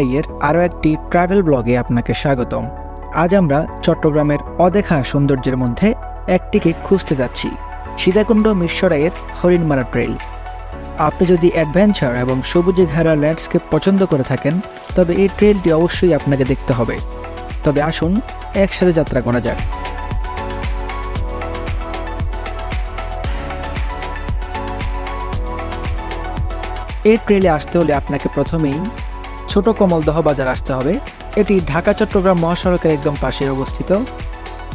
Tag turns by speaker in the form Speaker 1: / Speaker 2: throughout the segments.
Speaker 1: আইয়ের আরও একটি ট্রাভেল ব্লগে আপনাকে স্বাগতম। আজ আমরা চট্টগ্রামের অদেখা সৌন্দর্যের মধ্যে একটিকে খুঁজতে যাচ্ছি, সীতাকুণ্ড মিশ্বরাইয়ের হরিণমারা ট্রেল আপনি যদি অ্যাডভেঞ্চার এবং সবুজে ঘেরা ল্যান্ডস্কেপ পছন্দ করে থাকেন, তবে এই ট্রেলটি অবশ্যই আপনাকে দেখতে হবে। তবে আসুন, একসাথে যাত্রা করা যাক। এই ট্রেলে আসতে হলে আপনাকে প্রথমেই ছোট কমলদহ বাজার আসতে হবে। এটি ঢাকা, চট্টগ্রাম মহাসড়কের একদম পাশে অবস্থিত।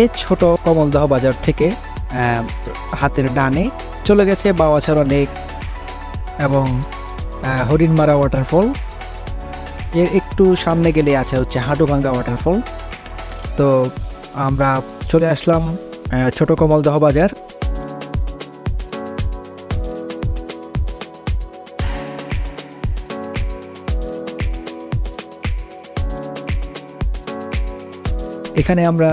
Speaker 1: এই ছোট কমলদহ বাজার থেকে হাতের ডানে চলে গেছে বাওয়াছাড়া লেক এবং হরিণমারা ওয়াটারফল এর একটু সামনে গেলে আছে হচ্ছে হাডুভাঙ্গা ওয়াটারফল তো আমরা চলে আসলাম ছোট কমলদহ বাজার। এখানে আমরা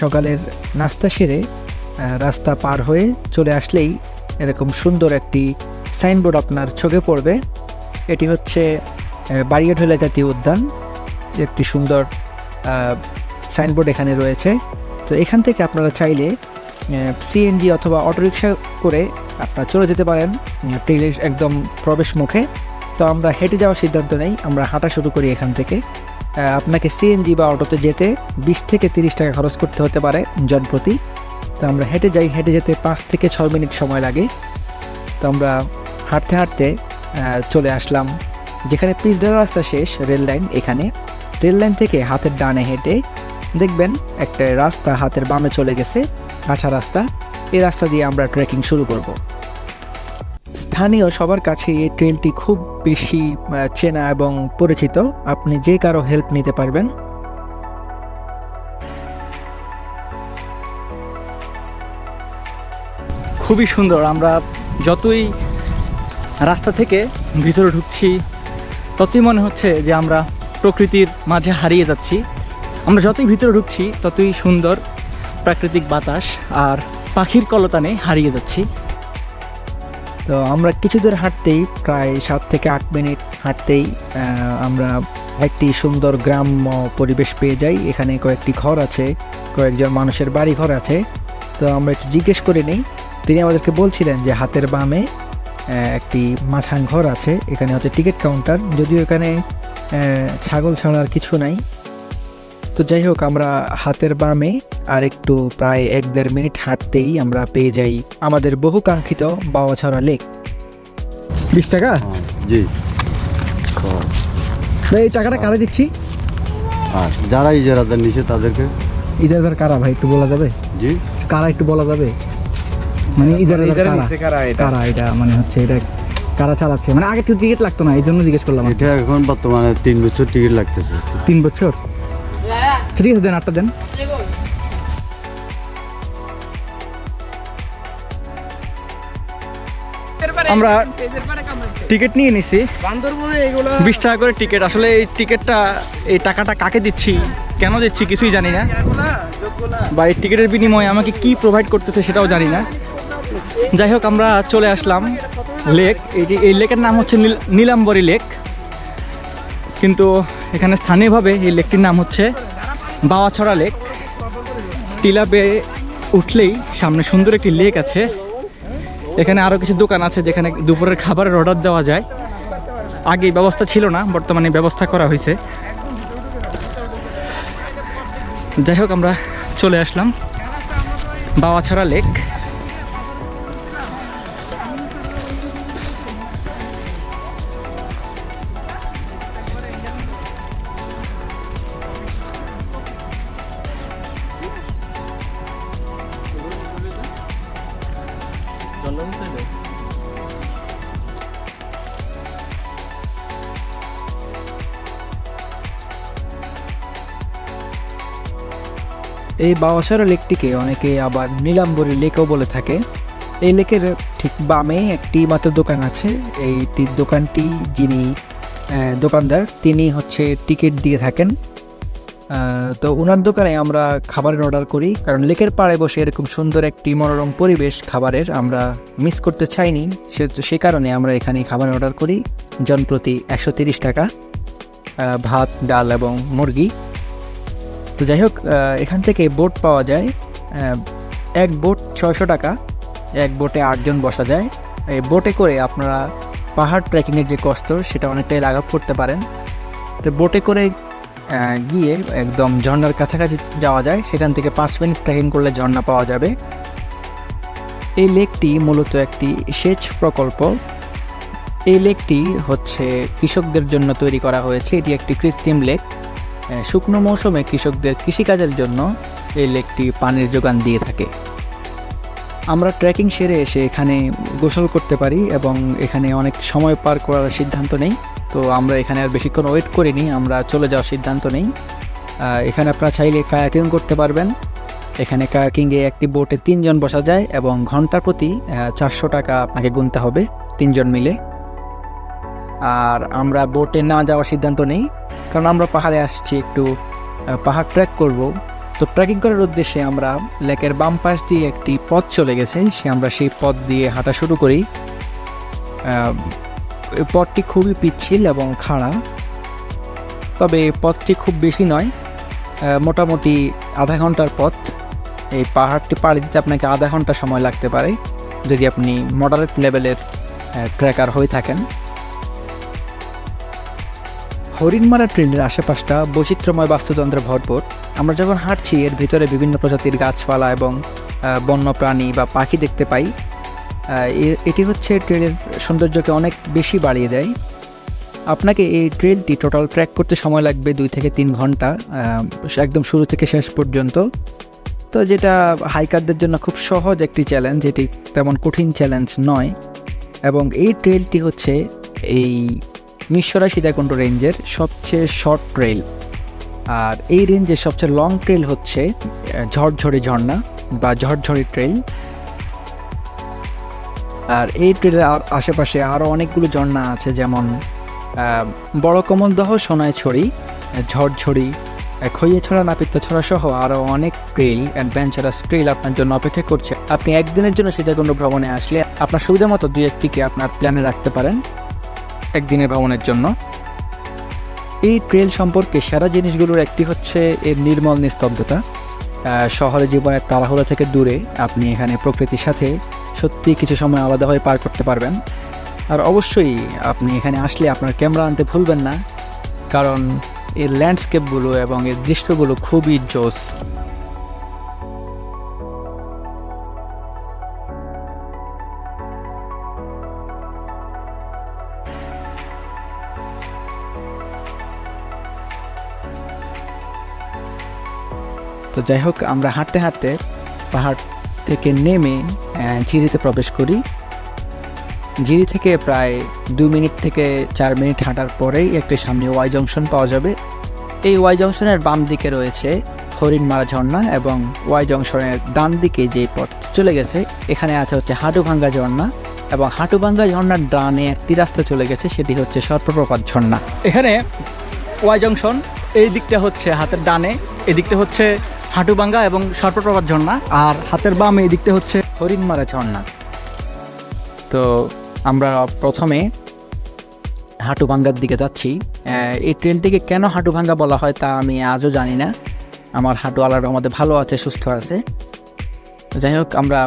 Speaker 1: সকালের নাস্তা সেরে রাস্তা পার হয়ে চলে আসলেই এরকম সুন্দর একটি সাইনবোর্ড আপনার চোখে পড়বে। এটি হচ্ছে বাড়িয়াঢোলা জাতীয় উদ্যান। একটি সুন্দর সাইনবোর্ড এখানে রয়েছে। তো এখান থেকে আপনারা চাইলে সিএনজি অথবা অটোরিকশা করে আপনারা চলে যেতে পারেন ট্রেনের একদম প্রবেশ মুখে। তো আমরা হেঁটে যাওয়ার সিদ্ধান্ত নেই, আমরা হাঁটা শুরু করি এখান থেকে। আপনাকে সিএনজি বা অটোতে যেতে বিশ থেকে তিরিশ টাকা খরচ করতে হতে পারে জনপ্রতি তো আমরা হেঁটে যাই, হেঁটে যেতে পাঁচ থেকে ছয় মিনিট সময় লাগে। তো আমরা হাঁটতে হাঁটতে চলে আসলাম। যেখানে পিচঢালা রাস্তা শেষ, রেল লাইন এখানে। রেল লাইন থেকে হাতের ডানে হেঁটে দেখবেন একটা রাস্তা হাতের বামে চলে গেছে, কাঁচা রাস্তা। এই রাস্তা দিয়ে আমরা ট্রেকিং শুরু করব। স্থানীয় সবার কাছে এই ট্রেলটি খুব বেশি চেনা এবং পরিচিত। আপনি যে কারও হেল্প নিতে পারবেন।
Speaker 2: খুবই সুন্দর। আমরা যতই রাস্তা থেকে ভিতরে ঢুকছি, ততই মনে হচ্ছে যে আমরা প্রকৃতির মাঝে হারিয়ে যাচ্ছি। আমরা যতই ভিতরে ঢুকছি, ততই সুন্দর প্রাকৃতিক বাতাস আর পাখির কলতানে হারিয়ে যাচ্ছি।
Speaker 1: তো আমরা কিছু দূর হাঁটতেই প্রায় সাত থেকে আট মিনিট হাঁটতেই আমরা একটি সুন্দর গ্রাম্য পরিবেশ পেয়ে যাই। এখানে কয়েকটি ঘর আছে, কয়েকজন মানুষের বাড়ি ঘর আছে। তো আমরা একটু জিজ্ঞেস করে নিই, তিনি আমাদেরকে বলছিলেন যে হাতের বামে একটি মাছাং ঘর আছে। এখানে হচ্ছে টিকিট কাউন্টার। যদিও এখানে ছাগল ছাড়া আর কিছু নাই তো যাই হোক আমরা হাতের বামে আর একটু প্রায় এক দেড় মিনিট হাঁটতেই আমরা পেয়ে যাই আমাদের বহু কাঙ্ক্ষিত বাওয়াছড়া লেক। বিশ টাকা?
Speaker 3: হ্যাঁ, জি।
Speaker 1: ভাই, এই টাকাটা কারা দিচ্ছি?
Speaker 3: আর যারা ইজারাদার নিচে তাদেরকে।
Speaker 1: ইজারদার কারা ভাই একটু বলা যাবে?
Speaker 3: জি।
Speaker 1: কারা একটু বলা যাবে? মানে ইজারদার কারা? কারা এটা? মানে হচ্ছে এটা কারা চালাচ্ছে? মানে আগে একটু টিকিট লাগতো না এই জন্য জিজ্ঞেস করলাম।
Speaker 3: এটা এখন বর্তমানে তিন বছর টিকিট লাগতেছে।
Speaker 1: তিন বছর? ঠিক আছে দেন, আটটা দেন।
Speaker 2: আমরা টিকিট নিয়ে নিছি। বিশ টাকা করে টিকিট। আসলে এই টিকিটটা, এই টাকাটা কাকে দিচ্ছি, কেন দিচ্ছি কিছুই জানি না। বা এই টিকিটের বিনিময়ে আমাকে কি প্রোভাইড করতেছে সেটাও জানি না। যাই হোক, আমরা চলে আসলাম লেক এই এই লেকের নাম হচ্ছে নীল, নীলাম্বরী লেক কিন্তু এখানে স্থানীয়ভাবে এই লেকটির নাম হচ্ছে বাওয়াছড়া লেক। টিলা বেয়ে উঠলেই সামনে সুন্দর একটি লেক আছে। এখানে আরও কিছু দোকান আছে যেখানে দুপুরের খাবারের অর্ডার দেওয়া যায়। আগে ব্যবস্থা ছিল না, বর্তমানে ব্যবস্থা করা হয়েছে। যাই হোক, আমরা চলে আসলাম। বাওয়াছড়া লেক।
Speaker 1: এই বাওয়াছড়া লেকটিকে অনেকে আবার নীলাম্বরী লেকও বলে থাকে। এই লেকের ঠিক বামে একটি মাত্র দোকান আছে। এই দোকানটি যিনি দোকানদার, তিনি হচ্ছে টিকিট দিয়ে থাকেন। তো ওনার দোকানে আমরা খাবারের অর্ডার করি, কারণ লেকের পাড়ে বসে এরকম সুন্দর একটি মনোরম পরিবেশ খাবারের আমরা মিস করতে চাইনি। সে সে কারণে আমরা এখানে খাবার অর্ডার করি। জনপ্রতি একশো তিরিশ টাকা ভাত, ডাল এবং মুরগি। তো যাই হোক এখান থেকে বোট পাওয়া যায়। এক বোট ছয়শো টাকা, এক বোটে আটজন বসা যায়। এই বোটে করে আপনারা পাহাড় ট্রেকিংয়ের যে কষ্ট, সেটা অনেকটাই লাঘব করতে পারেন। তো বোটে করে গিয়ে একদম ঝর্ণার কাছাকাছি যাওয়া যায়। সেখান থেকে পাঁচ মিনিট ট্রেকিং করলে ঝর্ণা পাওয়া যাবে। এই লেকটি মূলত একটি সেচ প্রকল্প। এই লেকটি হচ্ছে কৃষকদের জন্য তৈরি করা হয়েছে। এটি একটি কৃত্রিম লেক। শুকনো মৌসুমে কৃষকদের কৃষিকাজের জন্য এই লেকটি পানির যোগান দিয়ে থাকে। আমরা ট্রেকিং সেরে এসে এখানে গোসল করতে পারি এবং এখানে অনেক সময় পার করার সিদ্ধান্ত নেই। তো আমরা এখানে আর বেশিক্ষণ ওয়েট করিনি, আমরা চলে যাওয়ার সিদ্ধান্ত নেই। এখানে আপনারা চাইলে কায়াকিং করতে পারবেন। এখানে কায়াকিংয়ে একটি বোটে তিনজন বসা যায় এবং ঘণ্টা প্রতি চারশো টাকা আপনাকে গুনতে হবে তিনজন মিলে। আর আমরা বোটে না যাওয়ার সিদ্ধান্ত নেই। কারণ আমরা পাহাড়ে আসছি একটু পাহাড় ট্রেক করব। তো ট্রেকিং করার উদ্দেশ্যে আমরা লেকের বাম পাশ দিয়ে একটি পথ চলে গেছে। সে আমরা সেই পথ দিয়ে হাঁটা শুরু করি। পথটি খুবই পিচ্ছিল এবং খাড়া। তবে পথটি খুব বেশি নয় মোটামুটি আধা ঘণ্টার পথ। এই পাহাড়টি পাড়ি দিতে আপনাকে আধা ঘণ্টা সময় লাগতে পারে, যদি আপনি মডারেট লেভেলের ট্রেকার হয়ে থাকেন। হরিণমারা ট্রেনের আশেপাশটা বৈচিত্র্যময় বাস্তুতন্ত্রে ভরপুর। আমরা যখন হাঁটছি, এর ভিতরে বিভিন্ন প্রজাতির গাছপালা এবং বন্য প্রাণী বা পাখি দেখতে পাই। এটি হচ্ছে ট্রেনের সৌন্দর্যকে অনেক বেশি বাড়িয়ে দেয়। আপনাকে এই ট্রেনটি টোটাল ট্র্যাক করতে সময় লাগবে দুই থেকে তিন ঘণ্টা একদম শুরু থেকে শেষ পর্যন্ত। তো যেটা হাইকারদের জন্য খুব সহজ একটি চ্যালেঞ্জ, এটি তেমন কঠিন চ্যালেঞ্জ নয়। এবং এই ট্রেলটি হচ্ছে এই মিশ্বরা সীতাকুণ্ড রেঞ্জের সবচেয়ে শর্ট ট্রেল আর এই রেঞ্জের সবচেয়ে লং ট্রেল হচ্ছে ঝড়ঝড়ি ঝর্ণা বা ঝড়ঝড়ি ট্রেল আর এই ট্রেলের আশেপাশে আরও অনেকগুলো ঝর্ণা আছে, যেমন বড় কমলদহ, সোনাইছড়ি ঝড়ঝড়ি খইয়েছড়া নাপিত্তছড়া সহ আরও অনেক ট্রেল অ্যাডভেঞ্চারাস ট্রেল আপনার জন্য অপেক্ষা করছে। আপনি একদিনের জন্য সীতাকুণ্ড ভ্রমণে আসলে আপনার সুবিধা মতো দুই একটিকে আপনার প্ল্যানে রাখতে পারেন। একদিনের ভ্রমণের জন্য। এই ট্রেল সম্পর্কে সেরা জিনিসগুলোর একটি হচ্ছে এর নির্মল নিস্তব্ধতা। শহরে জীবনের তাড়াহুড়ো থেকে দূরে আপনি এখানে প্রকৃতির সাথে সত্যি কিছু সময় আলাদা হয়ে পার করতে পারবেন। আর অবশ্যই আপনি এখানে আসলে আপনার ক্যামেরা আনতে ভুলবেন না। কারণ এর ল্যান্ডস্কেপগুলো এবং এর দৃশ্যগুলো খুবই জোস। তো যাই হোক, আমরা হাঁটতে হাঁটতে পাহাড় থেকে নেমে ঝিরিতে প্রবেশ করি। ঝিরি থেকে প্রায় দু মিনিট থেকে চার মিনিট হাঁটার পরেই একটি সামনে ওয়াই জংশন পাওয়া যাবে। এই ওয়াই জংশনের বাম দিকে রয়েছে হরিণমারা ঝর্ণা এবং ওয়াই জংশনের ডান দিকে যে পথ চলে গেছে, এখানে আছে হচ্ছে হাঁটুভাঙ্গা ঝর্ণা এবং হাঁটুভাঙ্গা ঝর্ণার ডানে একটি রাস্তা চলে গেছে, সেটি হচ্ছে সর্পপ্রপাত ঝর্ণা।
Speaker 2: এখানে ওয়াই জংশন, এই দিকটা হচ্ছে হাতের ডানে, এদিকটা হচ্ছে হাঁটুবাঙ্গা এবং সর্পপ্রপাত ঝর্ণা, আর হাতের বাম এই দিকটা হচ্ছে
Speaker 1: হরিণমারা ঝর্ণা। তো আমরা প্রথমে হাঁটুভাঙ্গার দিকে যাচ্ছি। এই ট্রেনটিকে কেন হাঁটুভাঙ্গা বলা হয় তা আমি আজও জানি না। আমার হাঁটু রহমতে ভালো আছে, সুস্থ আছে। যাই হোক, আমরা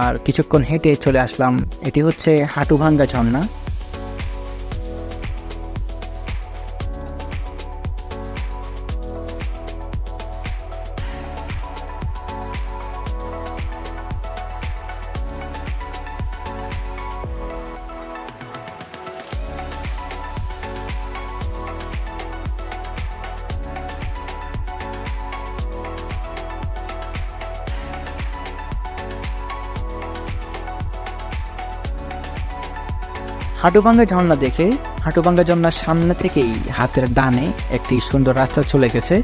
Speaker 1: আর কিছুক্ষণ হেঁটে চলে আসলাম। এটি হচ্ছে হাঁটুভাঙ্গা ঝর্ণা। হাঁটুভাঙ্গা ঝর্ণা দেখে হাঁটুভাঙ্গা ঝর্ণার সামনে থেকেই হাতের ডানে একটি সুন্দর রাস্তা চলে গেছে।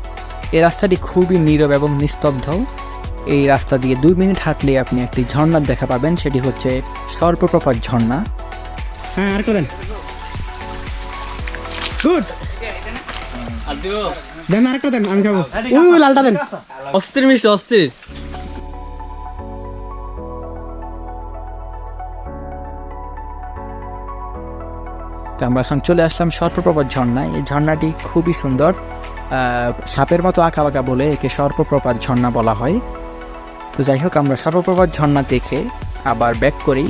Speaker 1: এই রাস্তাটি খুবই নীরব এবং নিস্তব্ধ। এই রাস্তা দিয়ে দুই মিনিট হাঁটলে আপনি একটি ঝর্ণার দেখা পাবেন সেটি হচ্ছে সর্বপ্রপাত ঝর্ণা।
Speaker 4: হ্যাঁ আর করেন। গুড। দেন আরেকটা দেন আমি খাব। ওই ওই লালটা দেন।
Speaker 2: অস্থির মিষ্টি অস্থির।
Speaker 1: তা আমরা এখন চলে আসলাম সর্পপ্রপাত ঝর্ণায়। এই ঝর্ণাটি খুবই সুন্দর। সাপের মতো আঁকা বাঁকা বলে একে সর্পপ্রপাত ঝর্ণা বলা হয়। তো যাই হোক, আমরা সর্বপ্রপাত ঝর্ণা দেখে আবার ব্যাক করি।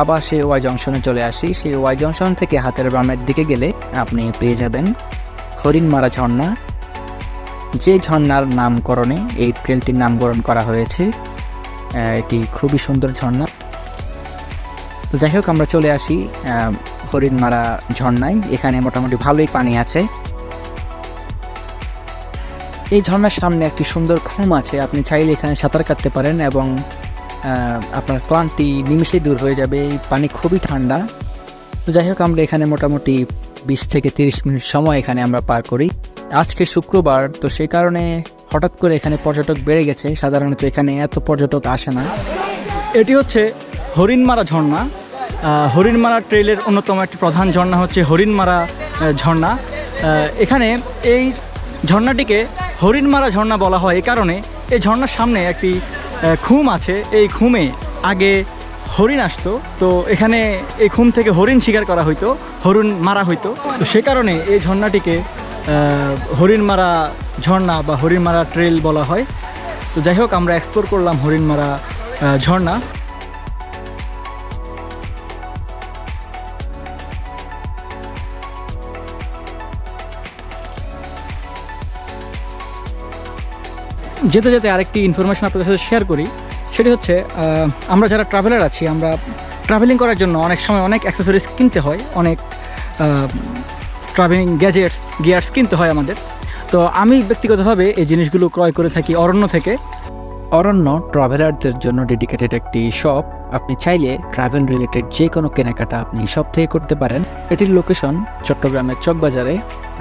Speaker 1: আবার সেই ওয়াই জংশনে চলে আসি। সেই ওয়াই জংশন থেকে হাতের বামের দিকে গেলে আপনি পেয়ে যাবেন হরিণমারা ঝর্ণা। যে ঝর্ণার নামকরণে এই ট্রেলটির নামকরণ করা হয়েছে এটি খুবই সুন্দর ঝর্ণা। তো যাই হোক, আমরা চলে আসি হরিণমারা ঝর্ণায়। এখানে মোটামুটি ভালোই পানি আছে। এই ঝর্ণার সামনে একটি সুন্দর খুম আছে। আপনি চাইলে এখানে সাঁতার কাটতে পারেন এবং আপনার ক্লান্তি নিমিষেই দূর হয়ে যাবে। এই পানি খুবই ঠান্ডা। তো যাই হোক, আমরা এখানে মোটামুটি বিশ থেকে তিরিশ মিনিট সময় এখানে আমরা পার করি। আজকে শুক্রবার, তো সেই কারণে হঠাৎ করে এখানে পর্যটক বেড়ে গেছে। সাধারণত এখানে এত পর্যটক আসে না।
Speaker 2: এটি হচ্ছে হরিণমারা ঝর্ণা। হরিণমারা ট্রেলের অন্যতম একটি প্রধান ঝর্ণা হচ্ছে হরিণমারা ঝর্ণা। এখানে এই ঝর্ণাটিকে হরিণমারা ঝর্ণা বলা হয়। এই কারণে এই ঝর্ণার সামনে একটি খুম আছে। এই খুমে আগে হরিণ আসতো। তো এখানে এই খুম থেকে হরিণ শিকার করা হইতো, হরিণ মারা হইতো। তো সে কারণে এই ঝর্ণাটিকে হরিণমারা ঝর্ণা বা হরিণমারা ট্রেল বলা হয়। তো যাই হোক, আমরা এক্সপ্লোর করলাম হরিণমারা ঝর্ণা। যেতে যেতে আরেকটি ইনফরমেশন আপনাদের সাথে শেয়ার করি। সেটি হচ্ছে আমরা যারা ট্রাভেলার আছি, আমরা ট্রাভেলিং করার জন্য অনেক সময় অনেক অ্যাক্সেসরিজ কিনতে হয়, অনেক ট্রাভেলিং গ্যাজেটস গিয়ার্স কিনতে হয় আমাদের। তো আমি ব্যক্তিগতভাবে এই জিনিসগুলো ক্রয় করে থাকি অরণ্য থেকে।
Speaker 1: অরণ্য ট্রাভেলারদের জন্য ডেডিকেটেড একটি শপ আপনি চাইলে ট্রাভেল রিলেটেড যে কোনো কেনাকাটা আপনি সব থেকে করতে পারেন। এটির লোকেশন চট্টগ্রামের চকবাজারে।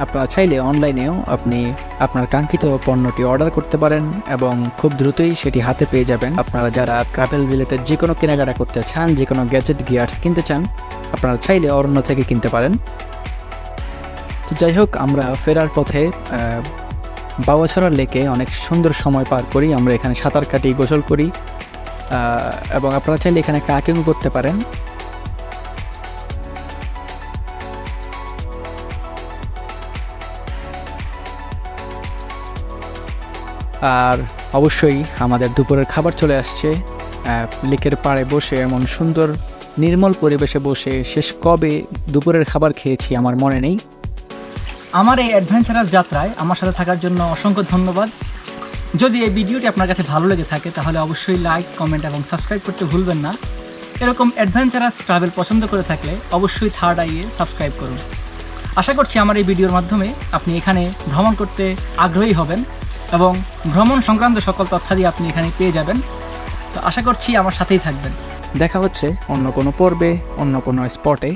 Speaker 1: আপনারা চাইলে অনলাইনেও আপনি আপনার কাঙ্ক্ষিত পণ্যটি অর্ডার করতে পারেন এবং খুব দ্রুতই সেটি হাতে পেয়ে যাবেন। আপনারা যারা ট্রাভেল রিলেটেড যে কোনো কেনাকাটা করতে চান যে কোনো গ্যাজেট গিয়ার্স কিনতে চান আপনারা চাইলে অরণ্য থেকে কিনতে পারেন। তো যাই হোক আমরা ফেরার পথে আহ, বাবাছড়া লেকে অনেক সুন্দর সময় পার করি। আমরা এখানে সাঁতার কাটি গোসল করি। এবং আপনারা চাইলে এখানে কাকিং করতে পারেন। আর অবশ্যই আমাদের দুপুরের খাবার চলে আসছে। লেকের পাড়ে বসে এমন সুন্দর, নির্মল পরিবেশে বসে শেষ কবে দুপুরের খাবার খেয়েছি আমার মনে নেই।
Speaker 2: আমার এই অ্যাডভেঞ্চারাস যাত্রায় আমার সাথে থাকার জন্য অসংখ্য ধন্যবাদ। যদি এই ভিডিওটি আপনার কাছে ভালো লেগে থাকে, তাহলে অবশ্যই লাইক কমেন্ট এবং সাবস্ক্রাইব করতে ভুলবেন না। এরকম অ্যাডভেঞ্চারাস ট্রাভেল পছন্দ করে থাকলে অবশ্যই থার্ড আইয়ে সাবস্ক্রাইব করুন। আশা করছি আমার এই ভিডিওর মাধ্যমে আপনি এখানে ভ্রমণ করতে আগ্রহী হবেন। এবং ভ্রমণ সংক্রান্ত সকল তথ্যাদি আপনি এখানে পেয়ে যাবেন। তো আশা করছি আমার সাথেই থাকবেন।
Speaker 1: দেখা হচ্ছে অন্য কোনো পর্বে, অন্য কোনো স্পটে